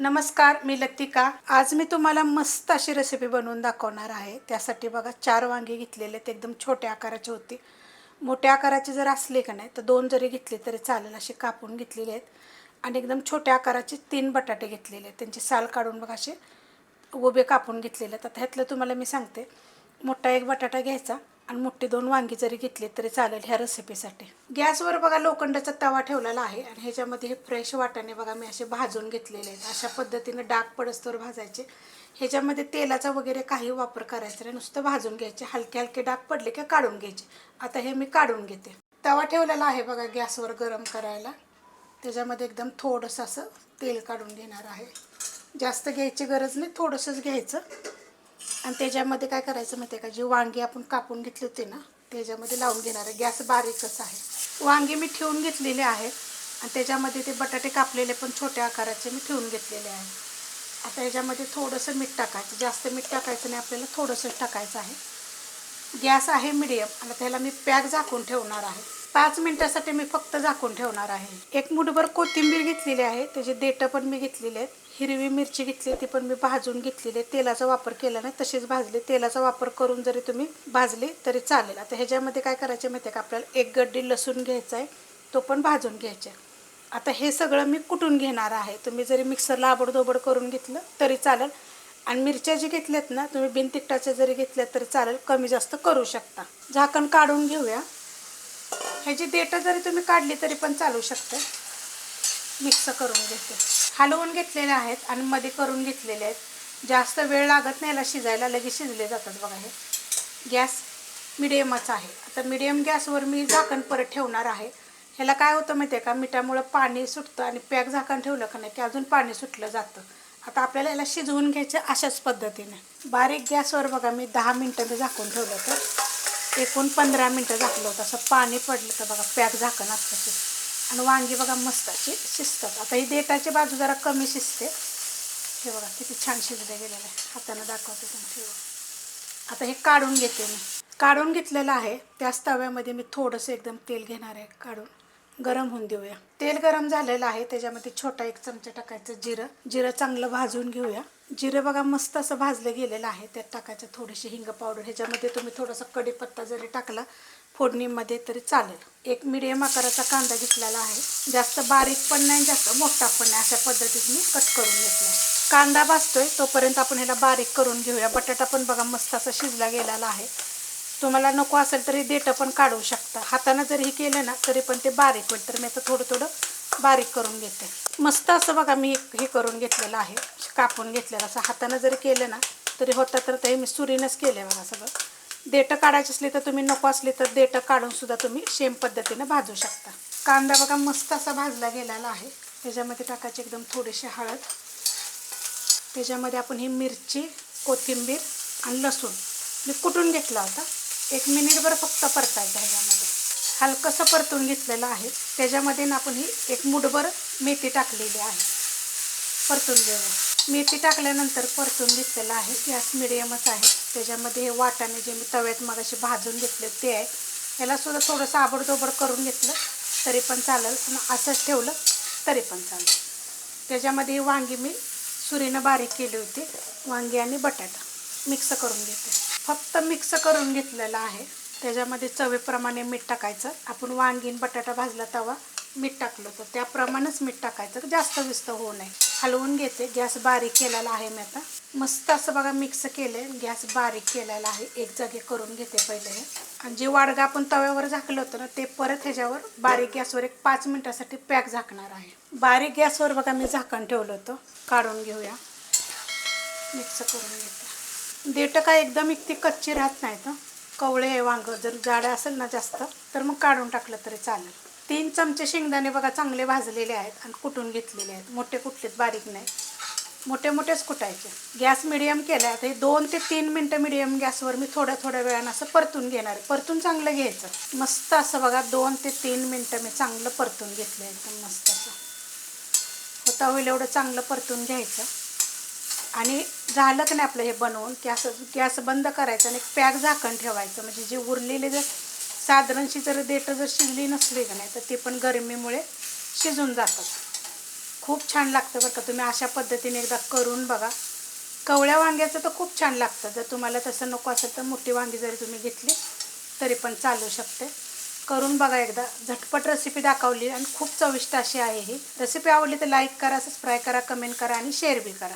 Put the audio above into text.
नमस्कार मी लतिका. आज मी तुम्हाला मस्त अशी रेसिपी बनवून दाखवणार आहे. त्यासाठी बघा चार वांगी घेतलेले आहेत एकदम छोट्या आकाराची होती. मोठ्या आकाराची जर असली का नाही तर दोन जरी घेतली तरी चालेल असे कापून घेतलेले आहेत. आणि एकदम छोट्या आकाराचे तीन बटाटे घेतलेले आहेत. त्यांची साल काढून बघा असे उभे कापून घेतलेले आहेत. आता ह्यातलं तुम्हाला मी सांगते. मोठा एक बटाटा घ्यायचा. आणि मोठी दोन वांगी जरी घेतली तरी चालेल ह्या रेसिपीसाठी गॅसवर बघा लोखंडाचा तवा ठेवलेला आहे आणि ह्याच्यामध्ये हे फ्रेश वाटाणे बघा मी असे भाजून घेतलेले आहेत. अशा पद्धतीनं डाग पडस्तवर भाजायचे. ह्याच्यामध्ये तेलाचा वगैरे काही वापर करायचा नाही. नुसतं भाजून घ्यायचे. हलके हलके डाग पडले की काढून घ्यायचे. आता हे मी काढून घेते. तवा ठेवलेला आहे बघा गॅसवर गरम करायला. त्याच्यामध्ये एकदम थोडंसं असं तेल काढून घेणार आहे. जास्त घ्यायची गरज नाही. थोडंसंच घ्यायचं. आणि त्याच्यामध्ये काय करायचं माहिती आहे का? जी वांगी आपण कापून घेतली होती ना त्याच्यामध्ये लावून घेणार आहे. गॅस बारीकच आहे. वांगी मी ठेवून घेतलेले आहेत आणि त्याच्यामध्ये ते बटाटे कापलेले पण छोट्या आकाराचे मी ठेवून घेतलेले आहे. आता याच्यामध्ये थोडंसं मीठ टाकायचं. जास्त मीठ टाकायचं नाही आपल्याला थोडंसं टाकायचं आहे. गॅस आहे मिडियम. आणि त्याला मी पॅक झाकून ठेवणार आहे. पाच मिनटासाठी मी फक्त झाकून ठेवणार आहे. एक मुठभर कोथिंबीर घेतलेली आहे. त्याचे देठं पण मी घेतलेले आहेत. हिरवी मिरची घेतली ती पण मी भाजून घेतलेली आहे. तेलाचा वापर केला नाही तशीच भाजली. तेलाचा वापर करून जरी तुम्ही भाजली तरी चालेल. आता ह्याच्यामध्ये काय करायचे माहिती आहे का? आपल्याला एक गड्डी लसूण घ्यायचा आहे तो पण भाजून घ्यायचा आहे. आता हे सगळं मी कुटून घेणार आहे? तुम्ही जरी मिक्सरला आबडधोबड करून घेतलं तरी चालेल. आणि मिरच्या जी घेतल्यात ना तुम्ही बिन तिखटाच्या जरी घेतल्यात तरी चालेल कमी जास्त करू शकता. झाकण काढून घेऊया. ह्याची डेटं जरी तुम्ही काढली तरी पण चालू शकते. मिक्स करून घेते. हलवून घेतलेले आहेत आणि मध्ये करून घेतलेले आहेत. जास्त वेळ लागत नाही याला शिजायला लगेच शिजले जातात बघा हे. गॅस मिडियमच आहे. आता मिडियम गॅसवर मी झाकण परत ठेवणार आहे. ह्याला काय होतं माहिती आहे का? मिठामुळं पाणी सुटतं आणि पॅक झाकण ठेवलं का नाही की अजून पाणी सुटलं जातं. आता आपल्याला याला शिजवून घ्यायचं अशाच पद्धतीने. बारीक गॅसवर बघा मी दहा मिनटं मी झाकून ठेवलं तर एकूण पंधरा मिनटं झाकलं होतं. असं पाणी पडलं तर बघा पॅक झाकण असतं आणि वांगी बघा मस्त अशी शिजतात. आता ही देठाची बाजू जरा कमी शिजते. हे बघा किती छान शिजले गेलेलं. आहे हातानं दाखवते तुमचे आता हे काढून घेते मी. काढून घेतलेलं आहे. त्याच तव्यामध्ये मी थोडंसं एकदम तेल घेणार आहे काढून. गरम होऊन देऊया. तेल गरम झालेलं आहे त्याच्यामध्ये छोटा एक चमचा टाकायचं जिरं. जिरं चांगलं भाजून घेऊया. जिरं बघा मस्त असं भाजलं गेलेलं आहे त्यात टाकायचं थोडीशी हिंग पावडर ह्याच्यामध्ये तुम्ही थोडासा कढीपत्ता जरी टाकला फोडणीमध्ये तरी चालेल. एक मिडियम आकाराचा कांदा घेतलेला आहे. जास्त बारीक पण नाही जास्त मोठा पण नाही अशा पद्धतीत मी कट करून घेतला कांदा भाजतोय तोपर्यंत आपण ह्याला बारीक करून घेऊया. बटाटा पण बघा मस्त असा शिजला गेलेला आहे. तुम्हाला नको असेल तरी देठं पण काढू शकता. हातानं जर हे केलं ना तरी पण ते बारीक होईल. तर मी आता थोडं थोडं बारीक करून घेते. मस्त असं बघा मी हे करून घेतलेलं आहे. कापून घेतलेलं. असं हातानं जरी केलं ना तरी होता तर ते मी सुरीनंच केलं बघा सगळं. देठं काढायची असली तर तुम्ही नको असली तर देठं काढूनसुद्धा तुम्ही सेम पद्धतीनं भाजू शकता. कांदा बघा मस्त असा भाजला गेलेला आहे. त्याच्यामध्ये टाकायची एकदम थोडीशी हळद. त्याच्यामध्ये आपण ही मिरची कोथिंबीर आणि लसूण. मी कुटून घेतला होता? एक मिनिटभर फक्त परतायचं ह्याच्यामध्ये. हलकंसं परतून घेतलेलं आहे. त्याच्यामध्ये ना आपण ही एक मुठभर मेथी टाकलेली आहे. परतून घेऊया. मेथी टाकल्यानंतर परतून घेतलेलं आहे. गॅस मिडियमच आहे. त्याच्यामध्ये हे वाटाणे जे मी तव्यात मग असे भाजून घेतले ते आहे. याला सुद्धा थोडंसं आबडदोबड करून घेतलं तरी पण चालेल. असंच ठेवलं तरी पण चालेल. त्याच्यामध्ये ही वांगी मी सुरीनं बारीक केली होती. वांगी आणि बटाटा मिक्स करून घेते. फक्त मिक्स करून घेतलेलं आहे. त्याच्यामध्ये चवीप्रमाणे मीठ टाकायचं. आपण वांगीन बटाटा भाजला तवा मीठ टाकलं तर त्याप्रमाणेच मीठ टाकायचं. जास्त विस्त होऊ नये. हलवून घेते. गॅस बारीक केलेला आहे मी आता. मस्त असं बघा मिक्स केले गॅस बारीक केलेला आहे. एक जागे करून घेते पहिले हे. आणि जे वाडगा आपण तव्यावर झाकलं होतं ना ते परत ह्याच्यावर बारीक गॅसवर एक पाच मिनिटासाठी पॅक झाकणार आहे. बारीक गॅसवर बघा मी झाकण ठेवलं होतं. काढून घेऊया. मिक्स करून घेते. देठं काय एकदम इतकी कच्ची राहत नाहीत कवळे आहे जर जाडं असेल ना जास्त तर मग काढून टाकलं तरी चालेल. तीन चमचे शेंगदाणे बघा चांगले भाजलेले आहेत आणि कुटून घेतलेले आहेत. मोठे कुठलेत बारीक नाही मोठे मोठेच कुटायचे. गॅस मिडियम केला आता हे दोन ते तीन मिनटं मिडियम गॅसवर मी थोड्या थोड्या वेळानं असं परतून घेणार आहे. परतून चांगलं घ्यायचं. मस्त असं बघा दोन ते तीन मिनटं मी चांगलं परतून घेतलं एकदम मस्त असं. होता होईल एवढं चांगलं परतून घ्यायचं. आणि झालं की नाही आपलं हे बनवून की असं गॅस बंद करायचं आणि एक पॅक झाकण ठेवायचं. म्हणजे जे उरलेले जर साधारणशी जर देठं जर शिजली नसली की नाही तर ते पण गरमीमुळे शिजून जातात खूप छान लागतं बरं का. तुम्ही अशा पद्धतीने एकदा करून बघा. कवळ्या वांग्याचं तर खूप छान लागतं. जर तुम्हाला तसं नको असेल तर मोठी वांगी जरी तुम्ही घेतली तरी पण चालू शकते. करून बघा एकदा. झटपट रेसिपी दाखवली आणि खूप चविष्ट अशी आहे ही. रेसिपी आवडली तर लाईक करा सबस्क्राईब करा कमेंट करा आणि शेअर बी करा.